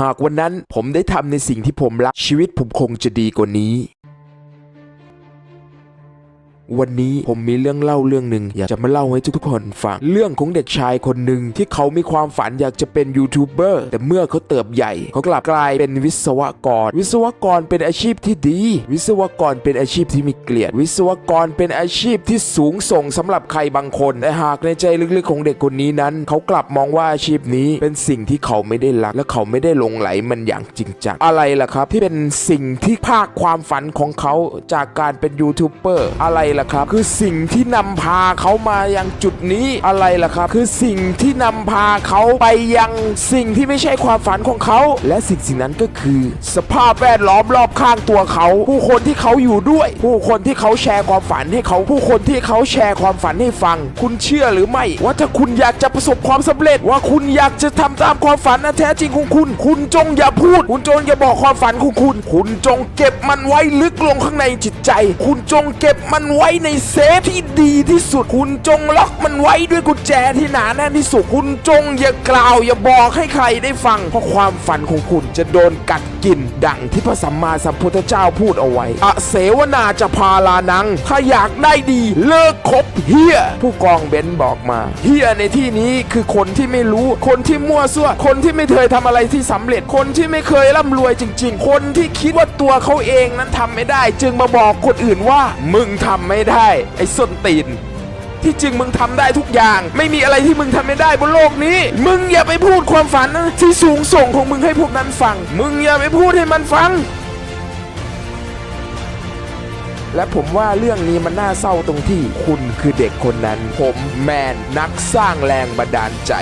หากวันนั้นผมได้ทำในสิ่งที่ผมรักชีวิตผมคงจะดีกว่านี้ วันนี้ผมมีเรื่องเล่าเรื่องหนึ่งอยากจะมาเล่าให้ทุกๆคนฟัง เรื่องของเด็กชายคนหนึ่งที่เขามีความฝันอยากจะเป็นยูทูบเบอร์แต่เมื่อเขาเติบใหญ่ เขากลับกลายเป็นวิศวกร วิศวกรเป็นอาชีพที่ดี วิศวกรเป็นอาชีพที่มีเกลียดวิศวกรเป็นอาชีพที่สูงส่งสำหรับใครบางคนแต่หากในใจลึกๆของเด็กคนนี้นั้น เขากลับมองว่าอาชีพนี้เป็นสิ่งที่เขาไม่ได้รักและเขาไม่ได้หลงไหลมันอย่างจริงจังอะไรล่ะครับ ที่เป็นสิ่งที่ภาคความฝันของเขาจากการเป็นยูทูบเบอร์อะไรล่ะครับ คือสิ่งที่นำพาเขามายังจุดนี้อะไรล่ะครับ คือสิ่งที่นำพาเขาไปยังสิ่งที่ไม่ใช่ความฝันของเขา และสิ่งสิ่งนั้นก็คือ สภาพแวดล้อมรอบข้างตัวเขา ผู้คนที่เขาอยู่ด้วย ผู้คนที่เขาแชร์ความฝันให้เขาผู้คนที่เขาแชร์ความฝันให้ฟัง คุณเชื่อหรือไม่ ว่าถ้าคุณอยากจะประสบความสำเร็จ ว่าคุณอยากจะทำตามความฝันอันแท้จริงของคุณ คุณจงอย่าพูด คุณจงอย่าบอกความฝันของคุณ คุณจงเก็บมันไว้ลึกลงข้างในจิตใจ คุณจงเก็บมันไว้ในเซฟที่ดีที่สุด คุณจงล็อกมันไว้ด้วยกุญแจที่หนาแน่นที่สุด คุณจงอย่ากล่าว อย่าบอกให้ใครได้ฟัง เพราะความฝันของคุณจะโดนกัดกิน ดังที่พระสัมมาสัมพุทธเจ้าพูดเอาไว้ อเสวนาจะพาลานัง ถ้าอยากได้ดีเลิกคบเฮียผู้กองเบนบอกมาเฮียในที่นี้คือคนที่ไม่รู้ คนที่มั่วซั่ว คนที่ไม่เคยทำอะไรที่สำเร็จ คนที่ไม่เคยร่ำรวยจริง ๆ คนที่คิดว่าตัวเขาเองนั้นทำไม่ได้ จึงมาบอกคนอื่นว่ามึงทำไม่ไม่ได้ ไอ้ส้นตีน ที่จริงมึงทำได้ทุกอย่าง ไม่มีอะไรที่มึงทำไม่ได้บนโลกนี้ มึงอย่าไปพูดความฝันที่สูงส่งของมึงให้พวกนั้นฟัง มึงอย่าไปพูดให้มันฟัง และผมว่าเรื่องนี้มันน่าเศร้าตรงที่คุณคือเด็กคนนั้น ผมแมนนักสร้างแรงบันดาลใจ